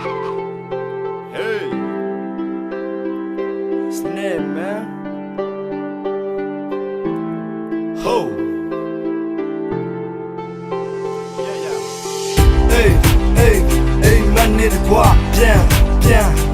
Hey, snap, man. Ho. Yeah, yeah. Hey, hey, hey, my nigga, go down, down.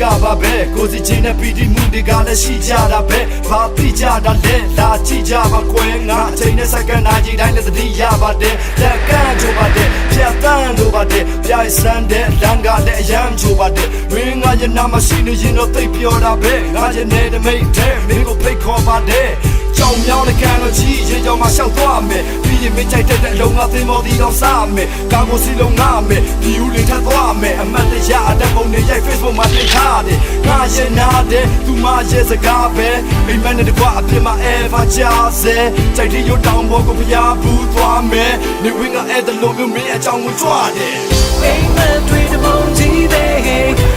ကအဓိကပါပဲကိုယ်စီချင်းနဲ့ပီတိမှုတွေကလည်းရှိကြတာပဲဘာသိကြတာလဲလာကြည့်ကြပါကွယ်ငါအချိန်နဲ့စက္ကန့်နာကြီးတိုင်းလည်းသတိရပါတယ်လက်ကန့်ချိုပါတယ်ဖြတ်တန်းတို့ပါတယ်ပြိုင်စမ်းတဲ့လမ်းကလည်းအယမ်းချိုပါတယ်ရင်းငါရဲ့နာမရှိနေရင်တော့သိပ်ပြောတာပဲငါရဲ့နေတမိတ်တဲ့မင်းကိုဖိတ်ခေါ်ပါတယ်ကြောင်မြောင်းတဲ့ကံတော့ကြီးရေကြောင်မှာရှောက်သွားမယ်ပြီးရင်မင်းကြိုက်တဲ့အလုံးကသင်္ဘောတီတော့စားမယ်ကာကိုစီလုံးငါမယ်ဒီဦးလေးထပ်သွားမယ်အမတ်တရအတက်ပုံနဲ့ရိုက် Facebook မှာတင်ထားတယ်ငါရဲ့နာတဲ့သူမရဲ့စကားပဲအိမ်မက်နဲ့တကွာအပြစ်မှာ ever ချာစေကြိုက်တဲ့ရုပ်တောင်ပေါ်ကိုဖျားဘူးသွားမယ်နေဝင်းကအဲ့တလုံးမျိုးမင်းအကြောင်းကိုကြွားတယ်အိမ်မက်တွေတပုံကြီးပဲ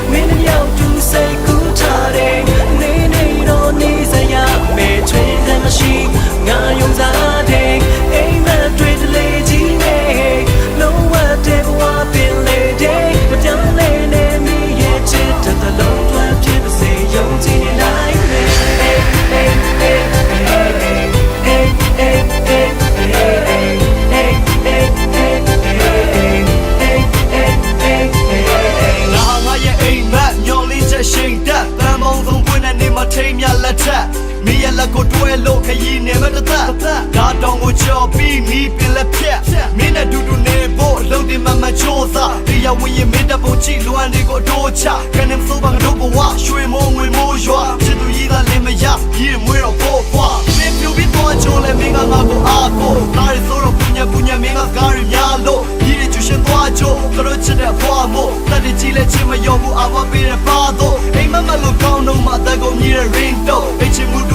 လက်ကိုတွဲလို့ခရီးနေမဲ့တစ်သက်ဒါတောင်ကိုချော်ပြီးမိပင်လက်ဖြက်မင်းနဲ့တူတူနေဖို့အလုံးတင်မမချိုးစားတရားဝင်ရင်မင်းတပုံချီလွမ်းတွေကိုတိုးချကနေမစိုးပါကတော့ဘဝရွှေမိုးငွေမိုးရွာချစ်သူကြီးကလည်းမရရင်မွေးတော့ဖို့ဖွာမင်းပြူပြီးတော့ချိုးလဲမင်းကငါကိုအားကိုဒါရီဆိုတော့ပညာပညာမင်းကကားရများလို့ဒီရချူရှင်သွားချိုးကတော့ချစ်တဲ့ဖွာမို့တတိကြီးလဲချင်မယုံဘူးအဝပေးတဲ့ပါတော့အိမ်မက်မလို့ကောင်းတော့မှတက်ကုန်ကြီးတဲ့ ring တော့အိတ်ချင်မှု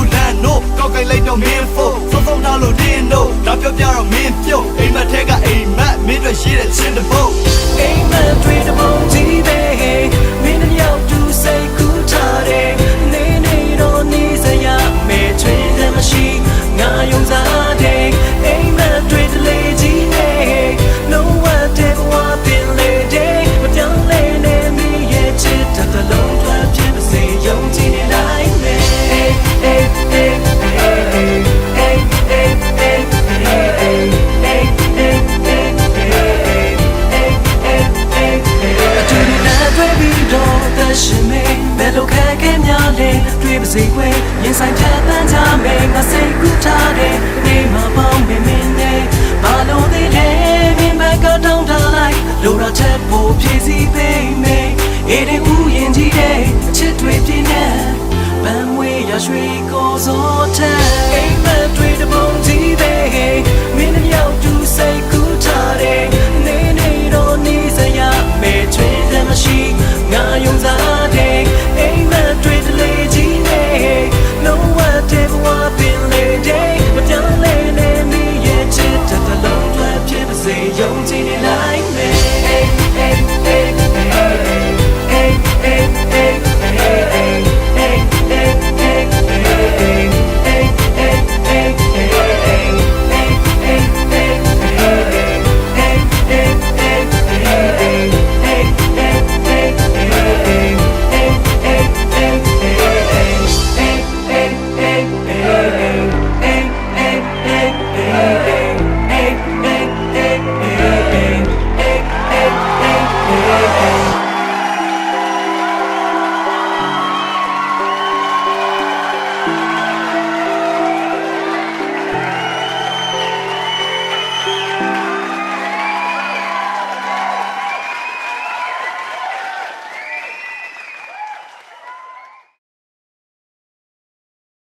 တူလန်နို့ကောက်ကိုက်လိုက်တော့မင်းဖို့စောစောနာလို့တင်းတော့ဒါပြောပြတော့မင်းပြုတ်အိမ်မက်ထဲကအိမ်မက်မင်းတို့ရှိတဲ့ချင်းတဲ့ဘုတ် ရှင်မေဘယ်လိုခက်ခဲများလဲတွေးပါစေခွေရင်ဆိုင်ဖြတ်သန်းကြမယ်ငါစိတ်ကူးထားတယ်နေမှာပေါင်းမင်းမင်းနဲ့ဘာလို့သေးလဲမင်းဘက်ကတောင်းတလိုက်လိုရာချက်ဖို့ဖြည့်စည်သိမ့်မယ်အေးတဲ့ဥယင်ကြီးတဲ့အချစ်တွေပြင်းနေပန်းဝေးရရွှေကိုစောတဲ့